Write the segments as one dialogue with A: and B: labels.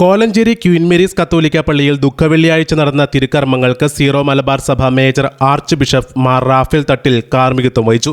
A: Kolenchery Queen Mary's കത്തോലിക്ക പള്ളിയിൽ ദുഃഖവെള്ളിയാഴ്ച നടന്ന തിരുക്കർമ്മങ്ങൾക്ക് സീറോ മലബാർ സഭ major archbishop Mar Raphael Thattil കാർമ്മികത്വം വഹിച്ചു.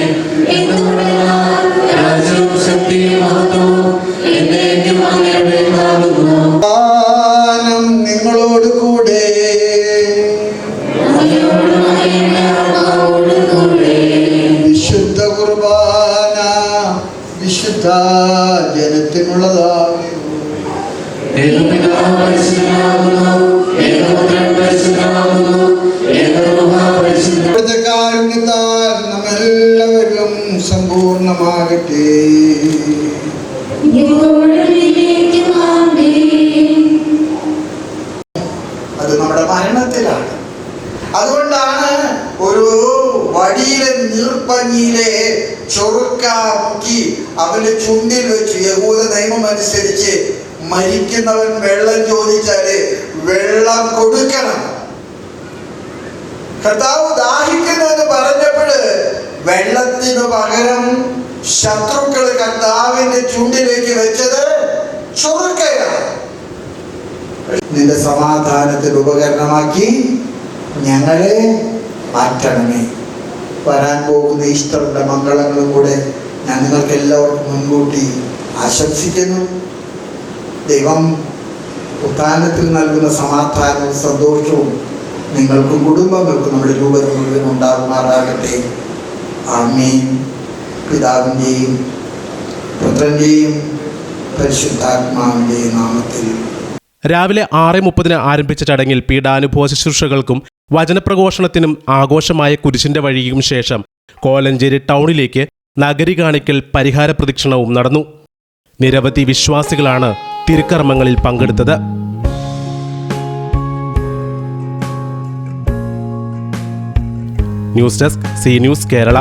B: വിശുദ്ധ കുർബാന വിശുദ്ധ ഇവിടുത്തെ കാരുണ്യത്താൽ നമ്മെല്ലാവരും സമ്പൂർണമാകട്ടെ. അതുകൊണ്ടാണ് ഒരു വടിയിലെ നീർപ്പഞ്ഞിയിലെ ചൊറുക്ക അവന്റെ ചുണ്ടിൽ വെച്ച് യഹൂദ നിയമം അനുസരിച്ച് മരിക്കുന്നവൻ വെള്ളം ചോദിച്ചാൽ വെള്ളം കൊടുക്കണം. കർത്താവ് ദാഹിക്കുന്നതെന്ന് പറഞ്ഞപ്പോൾ വെള്ളത്തിനു പകരം ശത്രുക്കൾ കർത്താവിന്റെ ചുണ്ടിലേക്ക് വെച്ചത് ചൊറുക്കയാണ്. നിന്റെ സമാധാനത്തിന് ഉപകരണമാക്കി ഞങ്ങളെ മാറ്റണമേ. വരാൻ പോകുന്ന ഈസ്റ്ററിന്റെ മംഗളങ്ങളും കൂടെ ഞാൻ നിങ്ങൾക്ക് എല്ലാവർക്കും മുൻകൂട്ടി ആശംസിക്കുന്നു. ദൈവം ഉത്ഥാനത്തിൽ നൽകുന്ന സമാധാനവും സന്തോഷവും നിങ്ങൾക്കും കുടുംബങ്ങൾക്കും നമ്മുടെ രൂപത മുഴുവൻ ഉണ്ടാകുമാറാകട്ടെ. ആമീൻ. പിതാവിന്റെയും പുത്രന്റെയും പരിശുദ്ധാത്മാവിന്റെയും നാമത്തിൽ.
A: രാവിലെ ആറ് മുപ്പതിന് ആരംഭിച്ച ചടങ്ങിൽ പീഡാനുഭവ ശുശ്രൂഷകൾക്കും വചനപ്രഘോഷണത്തിനും ആഘോഷമായ കുരിശിന്റെ വഴിയും ശേഷം കോലഞ്ചേരി ടൗണിലേക്ക് നഗരി കാണിക്കൽ പരിഹാര പ്രദക്ഷിണവും നടന്നു. നിരവധി വിശ്വാസികളാണ് തിരുക്കർമ്മങ്ങളിൽ പങ്കെടുത്തത്. News desk C news Kerala.